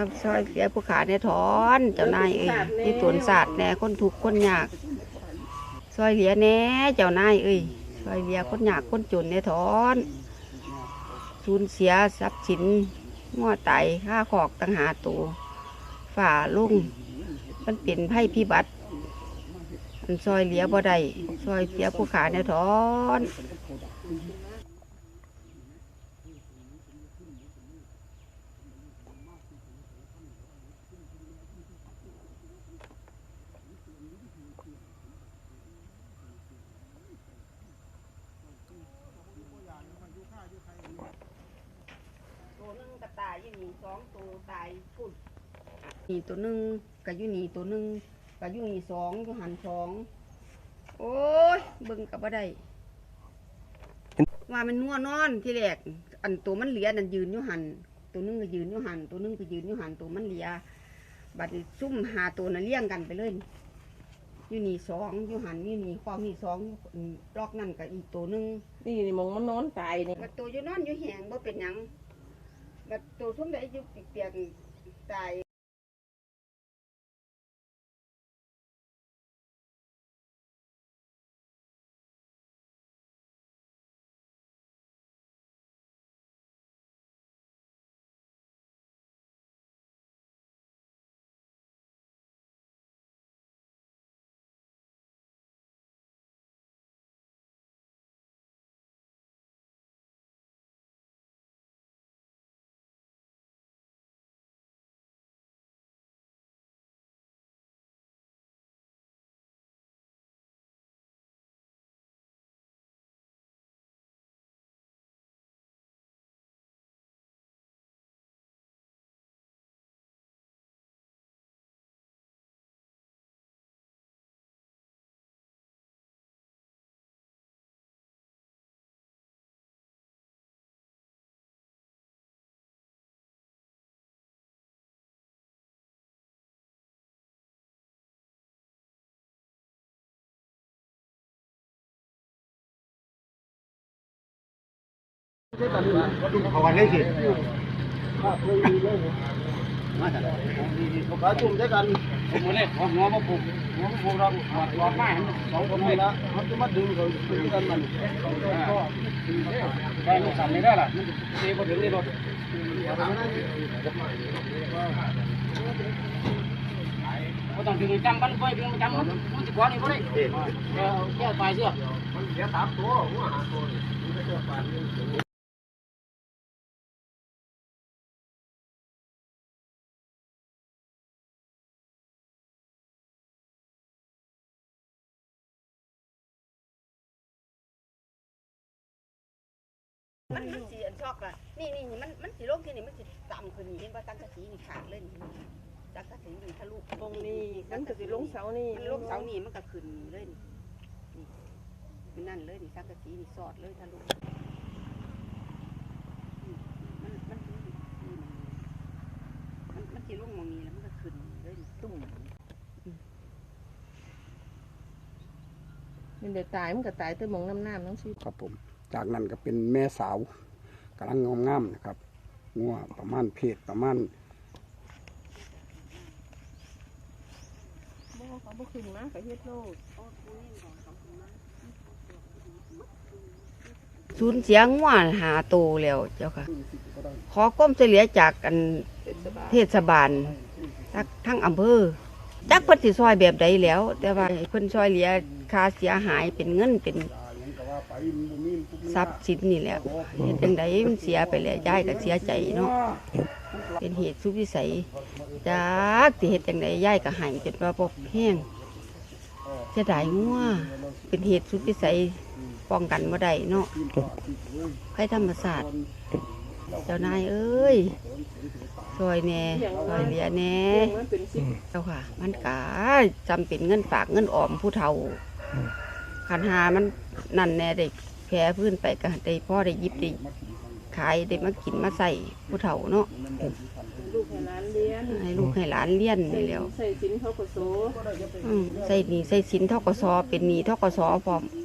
มาซอยเสียผู้ขาในถอน เจ้านายเอ้ยที่ตวนศาสตร์แหน่คนถูกข์คนยาก ซอยเหลียแหน่เจ้านายเอ้ยซอยเหลียคนยากคนจนในถอนสูญเสียทรัพย์สินง้อไตค่าขอกตังหาตัวฝ่าลุ่งมันเป็นไพ่พิบัติมันซอยเหลียบ่ได้ซอยเสียผู้ขาในถอน ตัวหนึงก็ตาย อยู่นี่สองตัวตายพุ่นนี่ตัวหนึงก็อยู่นี่ตัวหนึงก็อยู่นี่สองอยู่หันสองโอ้ยเบิ่งกับบ่ได้ว่ามันนัวนอนที่แรกอันตัวมันเหลียนั่นยืนอยู่หันตัวหนึงก็ยืนอยู่หันตัวหนึงก็ยืนอยู่หันตัวมันเหลียบัดนี้ซุ่มหาตัวน่ะเลี้ยงกันไปเลยอยู่นี่สองอยู่หันอยู่นี่ความนี่สองอืมลอกนั่นก็อีกตัวหนึงนี่นี่มองมันนอนตายนี่บัดตัวอยู่นอนอยู่แหงบ่เป็นหยัง บัดตัวทุ่มได้อยู่เปียกๆตาย เขากันได้สิมาจุ่มด้วยกันผมเลยหัวหัวมาปลูกหัวมาปลูกเราหัวหัวไม้สองคนนี่ละเขาจะมาดึงเขาดึงกันมันได้ลูกสามนี่ได้ล่ะมันเตะพอถึงนี่รถก็ต้องถึงจำมันไปถึงจำมันมันจะกว่านี่ก็ได้แก้ไฟเสื้อมันเสียสามตัวหัวหาตัว มันมันสีอันชอกล่ะนี่นี่นี่มันมันสีลงที่นี่มันสีต่ำขึ้นนี่เห็นว่าสังกะสีนี่ขาดเลยนี่สังกะสีนี่ทะลุตรงนี้มันก็สิลงเสานี่มันลงเสานี่มันก็ขึ้นเลยนี่นี่มันนั่นเลยนี่สังกะสีนี่สอดเลยทะลุนี่มันมันนี่มันมันสีลงมองนี้แล้วมันก็ขึ้นเลยนี่ตุ่มมันเดี๋ยวตายมันก็ตายแต่มองน้ำน้ำน้ำซีครับผม จากนั้นก็เป็นแม่สาวกำลังงามๆนะครับงัวประมาณเพศประมาณบ่เขาบ่ขึ้นมาก็เฮ็ดโลดสูญเสียงัวหาโตวแล้วเจ้าค่ะ ขอก้มช่วยเหลือจากกันเทศบาลทั้งทั้งอำเภอจักเพิ่นสิซอยแบบใดแล้ว แต่ว่าเพิ่นซอยเหลือค่าเสียหายเป็นเงินเป็น ทรัพย์สินนี่แหละเฮ็ดจังไดมันเสียไปแล้วยายก็เสียใจเนาะเป็นเหตุสุดวิสัยจักสิเฮ็ดจังไดยายก็ใหายจนว่าบ่แห้งเสียดายงัวเป็นเหตุสุดวิสัยป้องกันบ่ได้เนาะภัยธรรมศาสตร์เจ้านายเอ้ยซอยแหน่ซอยเหลียแหน่เรื่องมันเป็นสิบเจ้าค่ะ มันกาจำเป็นเงินฝากเงินออมผู้เฒ่า ขันหามันนั่นแน่ได้แพ้พื้นไปก็ได้พ่อได้หยิบได้ขายได้มากินมาใส่ผู้เฒ่าเนาะลูกให้หลานเรียนให้ลูกให้หลานเลี้ยนนี่แหล้วใส่สินเขาก็โสอืมใส่หนีใส่สินทกสเป็นหนีทกสพร้อมอ